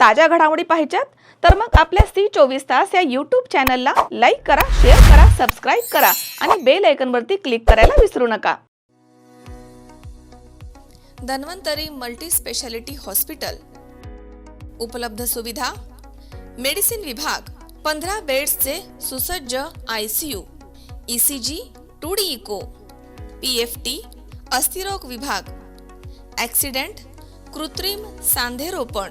ताज्या घडामोडी पाहिजेत तर मग आपल्या सी चोवीस तास या यूट्यूब चॅनलला लाईक करा शेअर करा सबस्क्राईब करा आणि बेल आयकनवरती क्लिक करायला विसरू नका. धन्वंतरी मल्टी स्पेशालिटी हॉस्पिटल उपलब्ध सुविधा मेडिसिन विभाग पंधरा बेड्सचे सुसज्ज I C U E C G two D echo P F T अस्थिरोग विभाग. ॲक्सिडेंट कृत्रिम सांधेरोपण.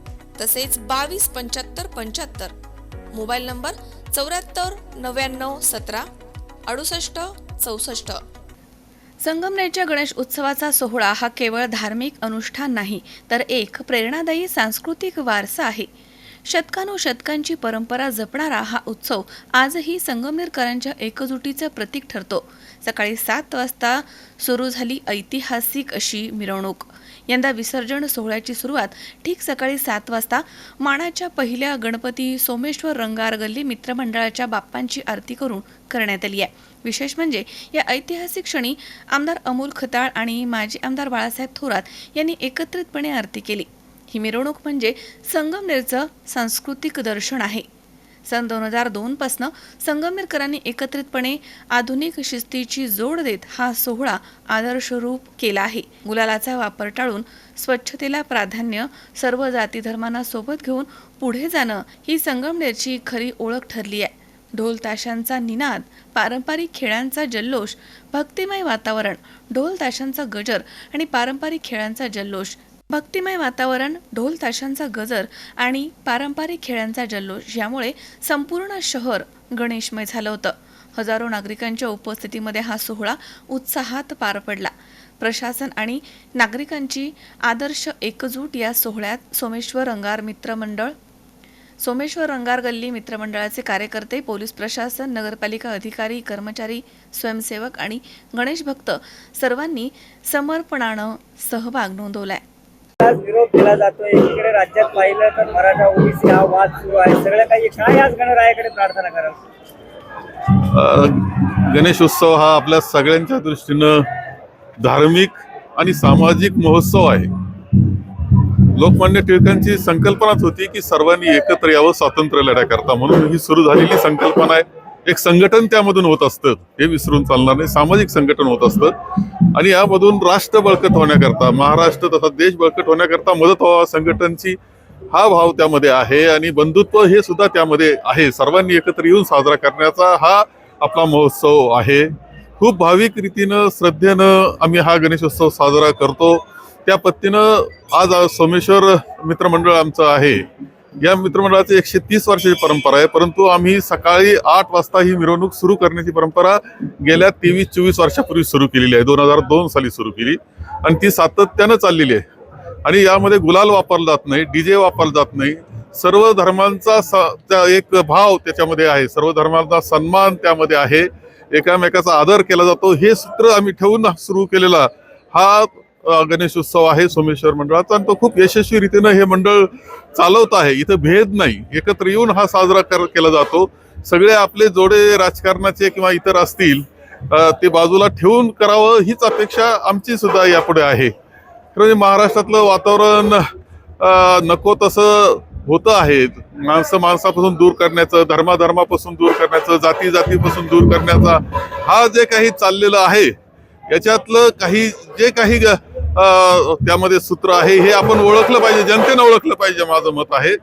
तसेच बावीस पंच्याहत्तर पंच्याहत्तर. मोबाईल नंबर चौऱ्याहत्तर नव्याण्णव सतरा अडुसष्ट चौसष्ट. संगमनेरच्या गणेश उत्सवाचा सोहळा हा केवळ धार्मिक अनुष्ठान नाही तर एक प्रेरणादायी सांस्कृतिक वारसा आहे. शतकानुशतकांची परंपरा जपणारा हा उत्सव आजही संगमनेरकरांच्या एकजुटीचं प्रतीक ठरतो. सकाळी सात वाजता सुरू झाली ऐतिहासिक अशी मिरवणूक. यंदा विसर्जन सोहळ्याची सुरुवात ठीक सकाळी सात वाजता मानाच्या पहिल्या गणपती सोमेश्वर रंगार गल्ली मित्रमंडळाच्या बाप्पांची आरती करून करण्यात आली आहे. विशेष म्हणजे या ऐतिहासिक क्षणी आमदार अमोल खताळ आणि माजी आमदार बाळासाहेब थोरात यांनी एकत्रितपणे आरती केली. ही मिरवणूक म्हणजे संगमनेरचं सांस्कृतिक दर्शन आहे. सन दोन हजार दोनपासनं संगमनेरकरांनी एकत्रितपणे आधुनिक शिस्तीची जोड देत हा सोहळा आदर्शरूप केला आहे. गुलालाचा वापर टाळून स्वच्छतेला प्राधान्य सर्व जाती धर्मांना सोबत घेऊन पुढे जाणं ही संगमनेरची खरी ओळख ठरली आहे. ढोल ताशांचा निनाद पारंपरिक खेळांचा जल्लोष भक्तिमय वातावरण ढोल ताशांचा गजर आणि पारंपरिक खेळांचा जल्लोष भक्तिमय वातावरण ढोल ताशांचा गजर आणि पारंपरिक खेळांचा जल्लोष यामुळे संपूर्ण शहर गणेशमय झालं होतं. हजारो नागरिकांच्या उपस्थितीमध्ये हा सोहळा उत्साहात पार पडला. प्रशासन आणि नागरिकांची आदर्श एकजूट या सोहळ्यात सोमेश्वर रंगार मित्रमंडळ सोमेश्वर रंगार गल्ली मित्रमंडळाचे कार्यकर्ते पोलीस प्रशासन नगरपालिका अधिकारी कर्मचारी स्वयंसेवक आणि गणेश भक्त सर्वांनी समर्पणानं सहभाग नोंदवलाय. आज विरोध केला जातोय. इकडे राज्यात पाहिलं तर मराठा ओबीसी हा वाद सुरू आहे. सगळं काही काय आज गणरायाकडे प्रार्थना कराल. गणेशोत्सव हा आपल्या सगळ्यांच्या दृष्टीनं धार्मिक आणि सामाजिक महोत्सव आहे. लोकमान्य टिळकांची संकल्पनाच होती की सर्वांनी एकत्र यावं स्वातंत्र्य लढ्याकरता म्हणून ही सुरू झालेली संकल्पना आहे. एक संघटन त्यामधून होत असतं हे विसरून चालणार नाही. सामाजिक संघटन होत असतं. आणि यामधून राष्ट्र बळकट होण्याकरता महाराष्ट्र तथा देश बळकट होण्याकरता मदत व्हावा संघटनची हा भाव त्यामध्ये आहे. आणि बंधुत्व हे सुद्धा त्यामध्ये आहे. सर्वांनी एकत्र येऊन साजरा करण्याचा हा आपला महोत्सव आहे. खूप भाविक रीतीनं श्रद्धेनं आम्ही हा गणेशोत्सव साजरा करतो. त्या पद्धतीनं आज आज सोमेश्वर मित्रमंडळ आमचं आहे. या मित्रमंडळाची एकशे तीस वर्षाची परंपरा आहे परंतु आम्ही सकाळी आठ वाजता ही मिरवणूक सुरू करण्याची परंपरा गेल्या तेवीस चोवीस वर्षापूर्वी सुरू केलेली आहे. दोन हजार दोन साली सुरू केली. आणि ती सातत्यानं चाललेली आहे. आणि यामध्ये गुलाल वापरला जात नाही डीजे वापरला जात नाही. सर्व धर्मांचा स- त्या एक भाव त्याच्यामध्ये आहे. सर्व धर्मांचा सन्मान त्यामध्ये आहे. एकामेकाचा आदर केला जातो. हे सूत्र आम्ही ठेवून सुरू केलेला हा गणेशोत्सव आहे सोमेश्वर मंडळाचा आणि तो खूप यशस्वी रीतीनं हे मंडळ चालवत आहे. इथं भेद नाही. एकत्र येऊन हा साजरा कर केला जातो. सगळे आपले जोडे राजकारणाचे किंवा इतर असतील ते बाजूला ठेवून करावं हीच अपेक्षा आमची सुद्धा यापुढे आहे. खरं म्हणजे महाराष्ट्रातलं वातावरण नको तसं होतं आहे. माणसं माणसापासून दूर करण्याचं धर्माधर्मापासून दूर करण्याचं जाती जातीपासून दूर करण्याचा हा जे काही चाललेलं आहे याच्यातलं काही जे काही त्यामध्ये सूत्र आहे हे आपण ओळखलं पाहिजे जनतेनं ओळखलं पाहिजे माझं मत आहे.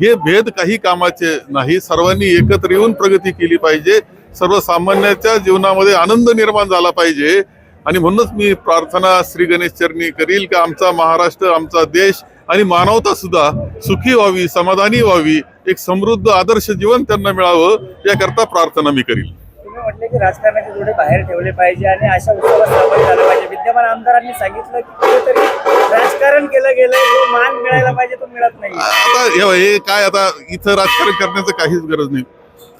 हे भेद काही कामाचे नाही सर्वांनी एकत्र येऊन प्रगती केली पाहिजे. सर्वसामान्याच्या जीवनामध्ये आनंद निर्माण झाला पाहिजे. आणि म्हणूनच मी प्रार्थना श्री गणेश चरणी करील की आमचा महाराष्ट्र आमचा देश आणि मानवता सुद्धा सुखी व्हावी समाधानी व्हावी एक समृद्ध आदर्श जीवन त्यांना मिळावं याकरता प्रार्थना मी करील. म्हटले की राजकारणाचे थोडे बाहेर ठेवले पाहिजे आणि अशा उत्सवात पाहिजे? विद्यमान आमदारांनी सांगितलं की कुठेतरी राजकारण केलं गेलंय जो मान मिळायला पाहिजे तो मिळत नाही. आता हे हे काय आता इथं राजकारण करण्याचं काहीच गरज नाही.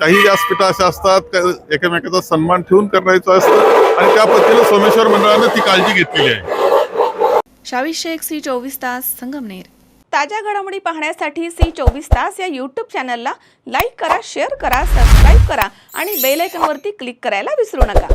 काही व्यासपीठं अशा असतात का एकमेकाचा सन्मान ठेवून करायचं असतं आणि त्या पद्धतीनं सोमेश्वर मंडळानं ती काळजी घेतलेली आहे. शावीस शेख सी चोवीस तास संगमनेर ताज्या घडामोडी पाहण्यासाठी सी चोवीस तास या यूट्यूब चॅनलला लाईक करा शेअर करा सबस्क्राईब करा आणि बेल आयकॉनवरती क्लिक करायला विसरू नका.